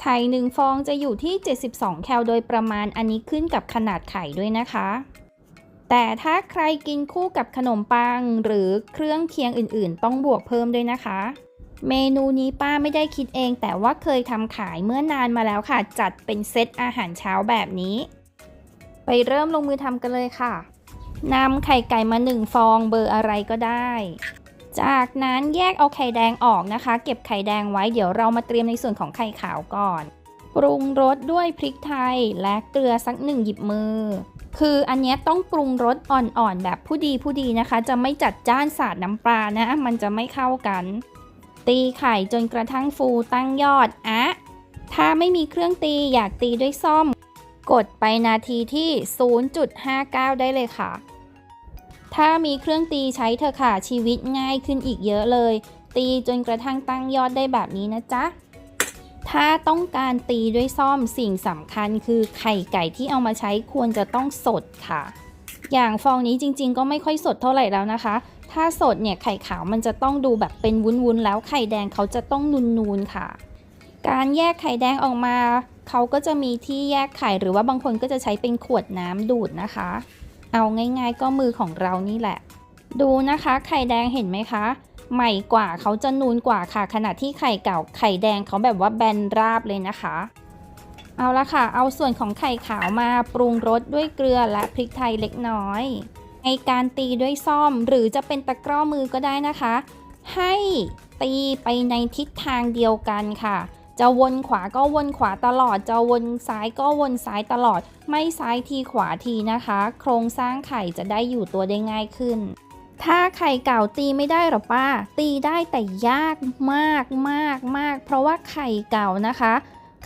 ไข่หนึ่งฟองจะอยู่ที่ 72 แคลโดยประมาณอันนี้ขึ้นกับขนาดไข่ด้วยนะคะ แต่ถ้าใครกินคู่กับขนมปังหรือเครื่องเคียงอื่นๆ ต้องบวกเพิ่มด้วยนะคะ เมนูนี้ป้าไม่ได้คิดเอง แต่ว่าเคยทำขายเมื่อนานมาแล้วค่ะ จัดเป็นเซตอาหารเช้าแบบนี้ ไปเริ่มลงมือทำกันเลยค่ะนำไข่ไก่มา1ฟองเบอร์อะไรก็ได้ จากนั้นแยกเอาไข่แดงออกนะคะ เก็บไข่แดงไว้เดี๋ยวเรามาเตรียมในส่วนของไข่ขาวก่อน ปรุงรสด้วยพริกไทยและเกลือสักหนึ่งหยิบมือ คืออันนี้ต้องปรุงรสอ่อนๆ แบบผู้ดีผู้ดีนะคะ จะไม่จัดจ้านสาดน้ำปลานะ มันจะไม่เข้ากัน ตีไข่จนกระทั่งฟูตั้งยอดอะถ้าไม่มีเครื่องตีอยากตีด้วยซ่อม กดไปนาทีที่ 0.59 ได้เลยค่ะ ถ้ามีเครื่องตีใช้เถอค่ะชีวิตง่ายขึ้นอีกเยอะเลย ตีจนกระทั่งตั้งยอดได้แบบนี้นะจ๊ะถ้าต้องการตีด้วยซ่อมสิ่งสำคัญคือไข่ไก่ที่เอามาใช้ควรจะต้องสดค่ะ อย่างฟองนี้จริง ๆ ก็ไม่ค่อยสดเท่าไหร่แล้วนะคะ ถ้าสดเนี่ยไข่ขาวมันจะต้องดูแบบเป็นวุ้นๆแล้วไข่แดงเขาจะต้องนูนๆค่ะ การแยกไข่แดงออกมา เขาก็จะมีที่แยกไข่หรือว่าบางคนก็จะใช้เป็นขวดน้ำดูดนะคะ เอาง่ายๆก็มือของเรานี่แหละ ดูนะคะไข่แดงเห็นไหมคะ ใหม่กว่าเขาจะนูนกว่าค่ะ ขณะที่ไข่เก่าไข่แดงเขาแบบว่าแบนราบเลยนะคะ เอาละค่ะ เอาส่วนของไข่ขาวมาปรุงรสด้วยเกลือและพริกไทยเล็กน้อย ในการตีด้วยซ่อมหรือจะเป็นตะกร้อมือก็ได้นะคะ ให้ตีไปในทิศทางเดียวกันค่ะ จะวนขวาก็วนขวาตลอด จะวนซ้ายก็วนซ้ายตลอด ไม่ซ้ายทีขวาทีนะคะ โครงสร้างไข่จะได้อยู่ตัวได้ง่ายขึ้น ถ้าไข่เก่าตีไม่ได้หรอป้า ตีได้แต่ยากมากมากมาก เพราะว่าไข่เก่านะคะ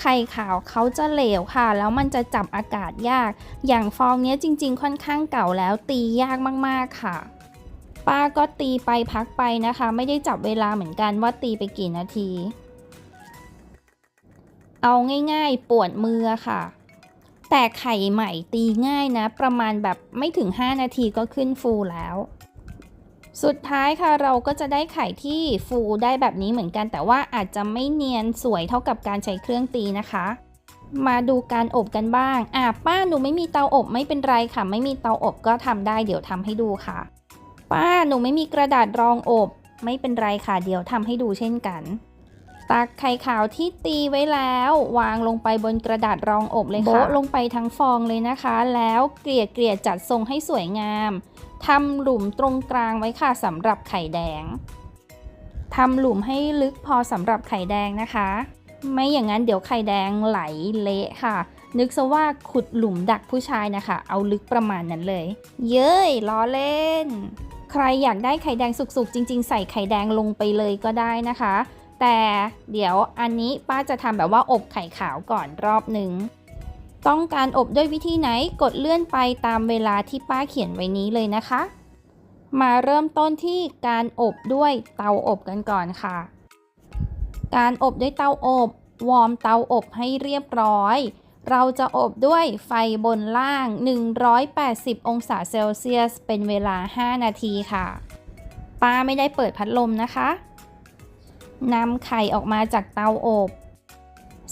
ไข่ขาวเขาจะเหลวค่ะ แล้วมันจะจับอากาศยาก อย่างฟองนี้จริง ๆ ค่อนข้างเก่าแล้วตียากมากๆค่ะ ป้าก็ตีไปพักไปนะคะ ไม่ได้จับเวลาเหมือนกันว่าตีไปกี่นาที เอาง่ายๆ ปวดมือค่ะ แต่ไข่ใหม่ตีง่ายนะ ประมาณแบบไม่ถึง 5 นาทีก็ขึ้นฟูแล้ว สุดท้ายค่ะเราก็จะได้ไข่ที่ฟูได้แบบนี้เหมือนกัน แต่ว่าอาจจะไม่เนียนสวยเท่ากับการใช้เครื่องตีนะคะมาดูการอบกันบ้าง อะป้าหนูไม่มีเตาอบไม่เป็นไรค่ะ ไม่มีเตาอบก็ทำได้เดี๋ยวทำให้ดูค่ะ ป้าหนูไม่มีกระดาษรองอบ ไม่เป็นไรค่ะ เดี๋ยวทำให้ดูเช่นกัน ตักไข่ขาวที่ตีไว้แล้ว วางลงไปบนกระดาษรองอบเลยค่ะโบ๊ะลงไปทั้งฟองเลยนะคะ แล้วเกลี่ยเกลี่ยจัดทรงให้สวยงามทำหลุมตรงกลางไว้ค่ะสำหรับไข่แดงทำหลุมให้ลึกพอสำหรับไข่แดงนะคะ ไม่อย่างนั้นเดี๋ยวไข่แดงไหลเละค่ะ นึกซะว่าขุดหลุมดักผู้ชายนะคะ เอาลึกประมาณนั้นเลย เย้ยล้อเล่น ใครอยากได้ไข่แดงสุกๆ จริง ๆ ใส่ไข่แดงลงไปเลยก็ได้นะคะ แต่เดี๋ยวอันนี้ป้าจะทำแบบว่าอบไข่ขาวก่อนรอบหนึ่งต้องการอบด้วยวิธีไหนกดเลื่อนไปตามเวลาที่ป้าเขียนไว้นี้เลยนะคะ มาเริ่มต้นที่การอบด้วยเตาอบกันก่อนค่ะ การอบด้วยเตาอบ วอร์มเตาอบให้เรียบร้อย เราจะอบด้วยไฟบนล่าง 180 องศาเซลเซียส เป็นเวลา 5 นาทีค่ะ ป้าไม่ได้เปิดพัดลมนะคะ นำไข่ออกมาจากเตาอบ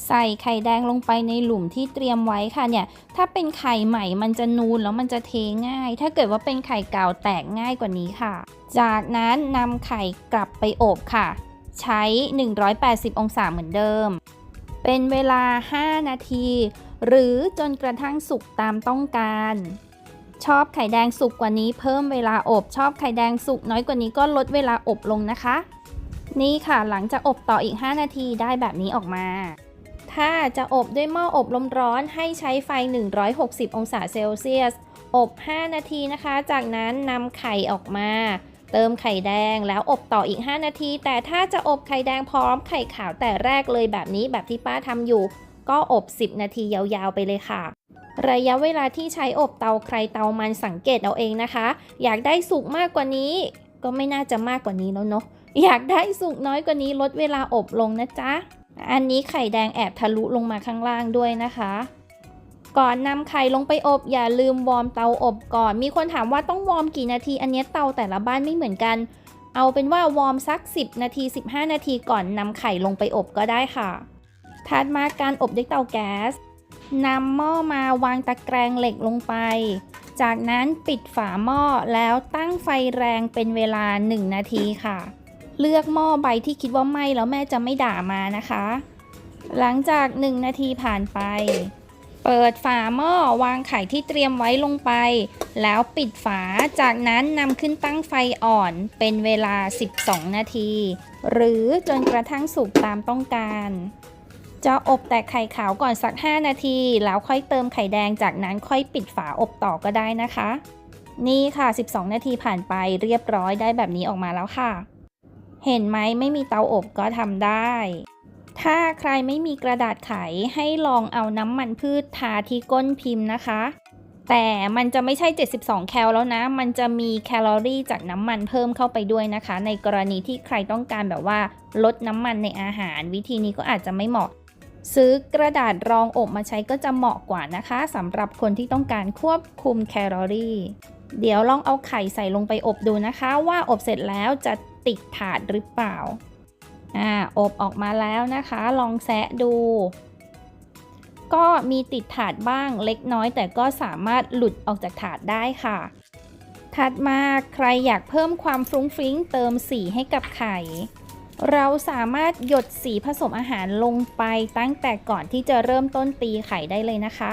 ใส่ไข่แดงลงไปในหลุมที่เตรียมไว้ค่ะเนี่ย ถ้าเป็นไข่ใหม่มันจะนูนแล้วมันจะเทง่าย ถ้าเกิดว่าเป็นไข่เก่าแตกง่ายกว่านี้ค่ะ จากนั้นนำไข่กลับไปอบค่ะ ใช้ 180 องศาเหมือนเดิม เป็นเวลา 5 นาที หรือจนกระทั่งสุกตามต้องการชอบไข่แดงสุกกว่านี้เพิ่มเวลาอบ ชอบไข่แดงสุกน้อยกว่านี้ก็ลดเวลาอบลงนะคะ นี่ค่ะหลังจากอบต่ออีก 5 นาทีได้แบบนี้ออกมา ถ้าจะอบด้วยหม้ออบลมร้อนให้ใช้ไฟ 160 องศาเซลเซียส อบ 5 นาทีนะคะ จากนั้นนำไข่ออกมา เติมไข่แดงแล้วอบต่ออีก 5 นาที แต่ถ้าจะอบไข่แดงพร้อมไข่ขาวแต่แรกเลยแบบนี้แบบที่ป้าทำอยู่ ก็อบ 10 นาทียาวๆไปเลยค่ะระยะเวลาที่ใช้อบเตาใครเตามันสังเกตเอาเองนะคะ อยากได้สุกมากกว่านี้ ก็ไม่น่าจะมากกว่านี้แล้วเนาะ อยากได้สุกน้อยกว่านี้ลดเวลาอบลงนะจ๊ะ อันนี้ไข่แดงแอบทะลุลงมาข้างล่างด้วยนะคะ ก่อนนำไข่ลงไปอบอย่าลืมวอร์มเตาอบก่อน มีคนถามว่าต้องวอร์มกี่นาที อันนี้เตาแต่ละบ้านไม่เหมือนกัน เอาเป็นว่าวอร์มสัก 10 นาที 15 นาทีก่อนนำไข่ลงไปอบก็ได้ค่ะ ถัดมาการอบด้วยเตาแก๊สนำหม้อมาวางตะแกรงเหล็กลงไป จากนั้นปิดฝาหม้อแล้วตั้งไฟแรงเป็นเวลา 1 นาทีค่ะ เลือกหม้อใบที่คิดว่าไหม้แล้วแม่จะไม่ด่ามานะคะ หลังจาก 1 นาทีผ่านไป เปิดฝาหม้อวางไข่ที่เตรียมไว้ลงไป แล้วปิดฝาจากนั้นนำขึ้นตั้งไฟอ่อนเป็นเวลา 12 นาที หรือจนกระทั่งสุกตามต้องการจะอบแต่ไข่ขาวก่อนสัก 5 นาที แล้วค่อยเติมไข่แดงจากนั้นค่อยปิดฝาอบต่อก็ได้นะคะ นี่ค่ะ 12 นาทีผ่านไปเรียบร้อยได้แบบนี้ออกมาแล้วค่ะ เห็นไหมไม่มีเตาอบก็ทำได้ ถ้าใครไม่มีกระดาษไขให้ลองเอาน้ำมันพืชทาที่ก้นพิมพ์นะคะ แต่มันจะไม่ใช่ 72 แคลแล้วนะ มันจะมีแคลอรี่จากน้ำมันเพิ่มเข้าไปด้วยนะคะ ในกรณีที่ใครต้องการแบบว่าลดน้ำมันในอาหาร วิธีนี้ก็อาจจะไม่เหมาะ ซื้อกระดาษรองอบมาใช้ก็จะเหมาะกว่านะคะสำหรับคนที่ต้องการควบคุมแคลอรี่ เดี๋ยวลองเอาไข่ใส่ลงไปอบดูนะคะ ว่าอบเสร็จแล้วจะ ติดถาดหรือเปล่าอ่าอบออกมาแล้วนะคะ ลองแซะดู ก็มีติดถาดบ้างเล็กน้อย แต่ก็สามารถหลุดออกจากถาดได้ค่ะ ถัดมาใครอยากเพิ่มความฟรุ้งฟริ้งเติมสีให้กับไข่ เราสามารถหยดสีผสมอาหารลงไปตั้งแต่ก่อนที่จะเริ่มต้นตีไข่ได้เลยนะคะ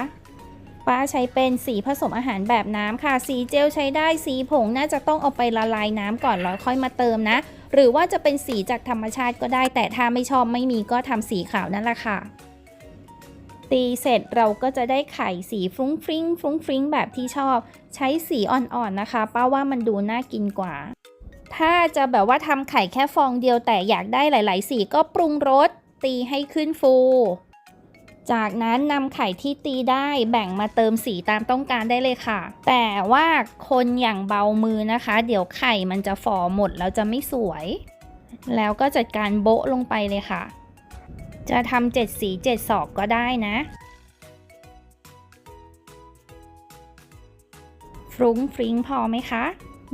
ป้าใช้เป็นสีผสมอาหารแบบน้ำค่ะ สีเจลใช้ได้สีผงน่าจะต้องเอาไปละลายน้ำก่อนแล้วค่อยมาเติมนะ หรือว่าจะเป็นสีจากธรรมชาติก็ได้ แต่ถ้าไม่ชอบไม่มีก็ทำสีขาวนั่นแหละค่ะ ตีเสร็จเราก็จะได้ไข่สีฟรุ้งฟริ้งฟรุ้งฟริ้งแบบที่ชอบ ใช้สีอ่อนๆนะคะ ป้าว่ามันดูน่ากินกว่า ถ้าจะแบบว่าทำไข่แค่ฟองเดียวแต่อยากได้หลาย ๆ สีก็ปรุงรสตีให้ขึ้นฟู จากนั้นนำไข่ที่ตีได้แบ่งมาเติมสีตามต้องการได้เลยค่ะ แต่ว่าคนอย่างเบามือนะคะ เดี๋ยวไข่มันจะฝ่อหมดแล้วจะไม่สวย แล้วก็จัดการโบะลงไปเลยค่ะ จะทำเจ็ดสีเจ็ดศอกก็ได้นะฟรุ้งฟริ้งพอไหมคะ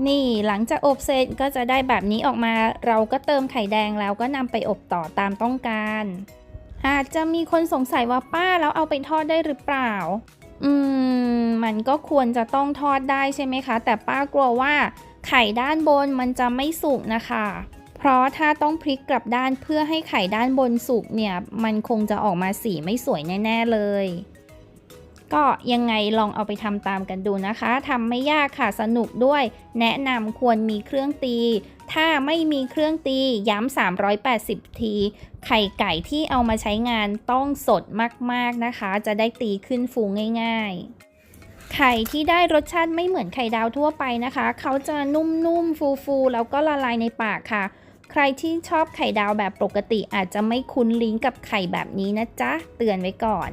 นี่หลังจากอบเสร็จก็จะได้แบบนี้ออกมา เราก็เติมไข่แดงแล้วก็นำไปอบต่อตามต้องการ อาจจะมีคนสงสัยว่าป้าแล้วเอาไปทอดได้หรือเปล่า อืม มันก็ควรจะต้องทอดได้ใช่ไหมคะ แต่ป้ากลัวว่าไข่ด้านบนมันจะไม่สุกนะคะ เพราะถ้าต้องพลิกกลับด้านเพื่อให้ไข่ด้านบนสุกเนี่ย มันคงจะออกมาสีไม่สวยแน่ ๆ เลย ก็ยังไงลองเอาไปทำตามกันดูนะคะทำไม่ยากค่ะสนุกด้วย แนะนำควรมีเครื่องตี ถ้าไม่มีเครื่องตีย้ำ380 ที ไข่ไก่ที่เอามาใช้งานต้องสดมากๆนะคะ จะได้ตีขึ้นฟูง่ายๆไข่ที่ได้รสชาติไม่เหมือนไข่ดาวทั่วไปนะคะ เขาจะนุ่มๆ ฟูๆ แล้วก็ละลายในปากค่ะ ใครที่ชอบไข่ดาวแบบปกติอาจจะไม่คุ้นลิ้นกับไข่แบบนี้นะจ๊ะ เตือนไว้ก่อน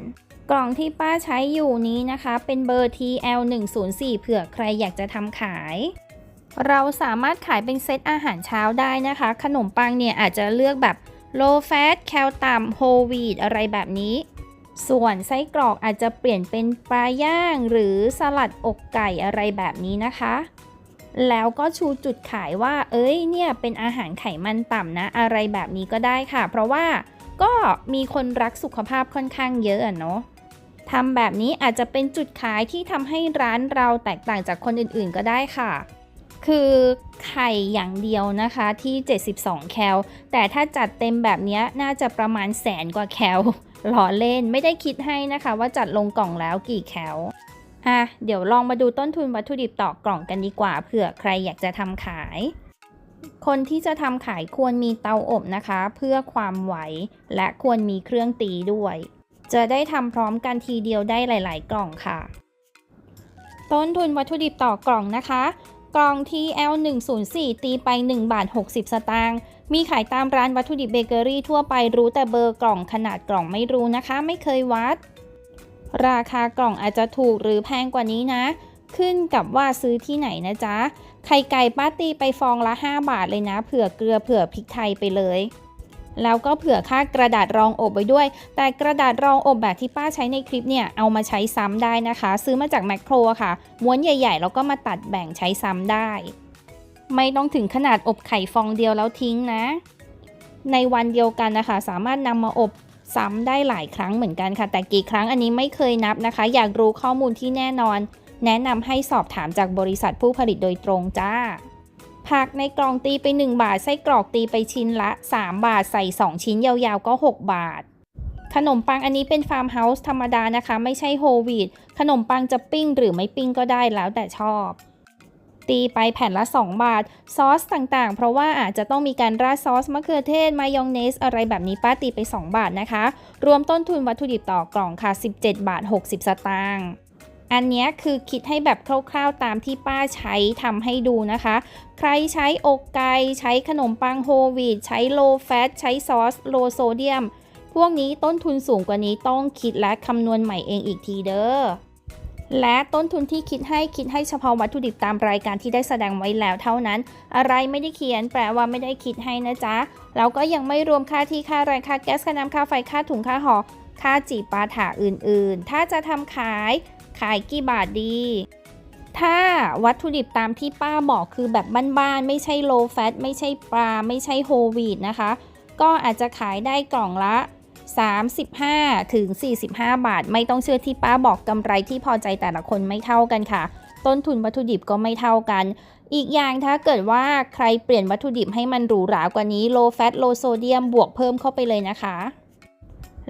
กล่องที่ป้าใช้อยู่นี้นะคะ เป็นเบอร์ TL104 เผื่อใครอยากจะทำขาย เราสามารถขายเป็นเซตอาหารเช้าได้นะคะ ขนมปังเนี่ยอาจจะเลือกแบบ low fat แคลต่ำ whole wheat อะไรแบบนี้ ส่วนไส้กรอกอาจจะเปลี่ยนเป็นปลาย่าง หรือสลัดอกไก่อะไรแบบนี้นะคะ แล้วก็ชูจุดขายว่า เอ้ย เนี่ยเป็นอาหารไขมันต่ำนะ อะไรแบบนี้ก็ได้ค่ะ เพราะว่าก็มีคนรักสุขภาพค่อนข้างเยอะอะเนาะ ทำแบบนี้อาจจะเป็นจุดขายที่ทำให้ร้านเราแตกต่างจากคนอื่นๆก็ได้ค่ะ คือไข่อย่างเดียวนะคะที่ 72 แคล แต่ถ้าจัดเต็มแบบนี้น่าจะประมาณแสนกว่าแคลหล้อเล่นไม่ได้คิดให้นะคะว่าจัดลงกล่องแล้วกี่แคลอะเดี๋ยวลองมาดูต้นทุนวัตถุดิบต่อกล่องกันดีกว่าเผื่อใครอยากจะทำขาย คนที่จะทำขายควรมีเตาอบนะคะ เพื่อความไหวและควรมีเครื่องตีด้วย จะได้ทำพร้อมกันทีเดียวได้หลาย ๆ กล่องค่ะ ต้นทุนวัตถุดิบต่อกล่องนะคะ กล่อง TL104 ตีไป 1 บาท 60 สตางค์ มีขายตามร้านวัตถุดิบเบเกอรี่ทั่วไปรู้แต่เบอร์กล่องขนาดกล่องไม่รู้นะคะ ไม่เคยวัด ราคากล่องอาจจะถูกหรือแพงกว่านี้นะ ขึ้นกับว่าซื้อที่ไหนนะจ๊ะ ไข่ไก่ป้าตีไปฟองละ 5 บาทเลยนะ เผื่อเกลือเผื่อพริกไทยไปเลย แล้วก็เผื่อค่ากระดาษรองอบไว้ด้วย แต่กระดาษรองอบแบบที่ป้าใช้ในคลิปเนี่ยเอามาใช้ซ้ำได้นะคะ ซื้อมาจากแมคโครค่ะ ม้วนใหญ่ๆ แล้วก็มาตัดแบ่งใช้ซ้ำได้ ไม่ต้องถึงขนาดอบไข่ฟองเดียวแล้วทิ้งนะ ในวันเดียวกันนะคะ สามารถนำมาอบซ้ำได้หลายครั้งเหมือนกันค่ะ แต่กี่ครั้งอันนี้ไม่เคยนับนะคะ อยากรู้ข้อมูลที่แน่นอน แนะนำให้สอบถามจากบริษัทผู้ผลิตโดยตรงจ้า ผักในกล่องตีไป 1 บาท ไส้กรอกตีไปชิ้นละ 3 บาท ใส่ 2 ชิ้นยาวๆก็ 6 บาท ขนมปังอันนี้เป็นฟาร์มเฮาส์ธรรมดานะคะ ไม่ใช่โฮลวีตขนมปังจะปิ้งหรือไม่ปิ้งก็ได้แล้วแต่ชอบ ตีไปแผ่นละ 2 บาท ซอสต่างๆ เพราะว่าอาจจะต้องมีการราดซอสมะเขือเทศ มายองเนส อะไรแบบนี้ป้าตีไป 2 บาทนะคะ รวมต้นทุนวัตถุดิบต่อกล่องค่ะ 17 บาท 60 สตางค์ อันนี้คือคิดให้แบบคร่าวๆตามที่ป้าใช้ทำให้ดูนะคะ ใครใช้อกไก่ใช้ขนมปังโฮวีตใช้โลแฟตใช้ซอสโลโซเดียม พวกนี้ต้นทุนสูงกว่านี้ต้องคิดและคำนวณใหม่เองอีกทีเด้อและต้นทุนที่คิดให้คิดให้เฉพาะวัตถุดิบตามรายการที่ได้แสดงไว้แล้วเท่านั้น อะไรไม่ได้เขียนแปลว่าไม่ได้คิดให้นะจ๊ะแล้วก็ยังไม่รวมค่าที่ค่าแรงค่าแก๊สค่าน้ำค่าไฟค่าถุงค่าห่อค่าจีบปาถาอื่นๆ ถ้าจะทำขาย ขายกี่บาทดี ถ้าวัตถุดิบตามที่ป้าบอกคือแบบบ้านๆ ไม่ใช่โลแฟตไม่ใช่ปลา ไม่ใช่โฮลวีตนะคะ ก็อาจจะขายได้กล่องละ 35 ถึง 45 บาท ไม่ต้องเชื่อที่ป้าบอกกำไรที่พอใจแต่ละคนไม่เท่ากันค่ะ ต้นทุนวัตถุดิบก็ไม่เท่ากัน อีกอย่างถ้าเกิดว่าใครเปลี่ยนวัตถุดิบให้มันหรูหรากว่านี้ low fat low sodium บวกเพิ่มเข้าไปเลยนะคะ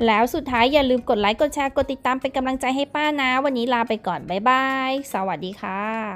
แล้วสุดท้ายอย่าลืมกดไลค์ กดแชร์ กดติดตามเป็นกำลังใจให้ป้านะ วันนี้ลาไปก่อน บ๊ายบาย สวัสดีค่ะ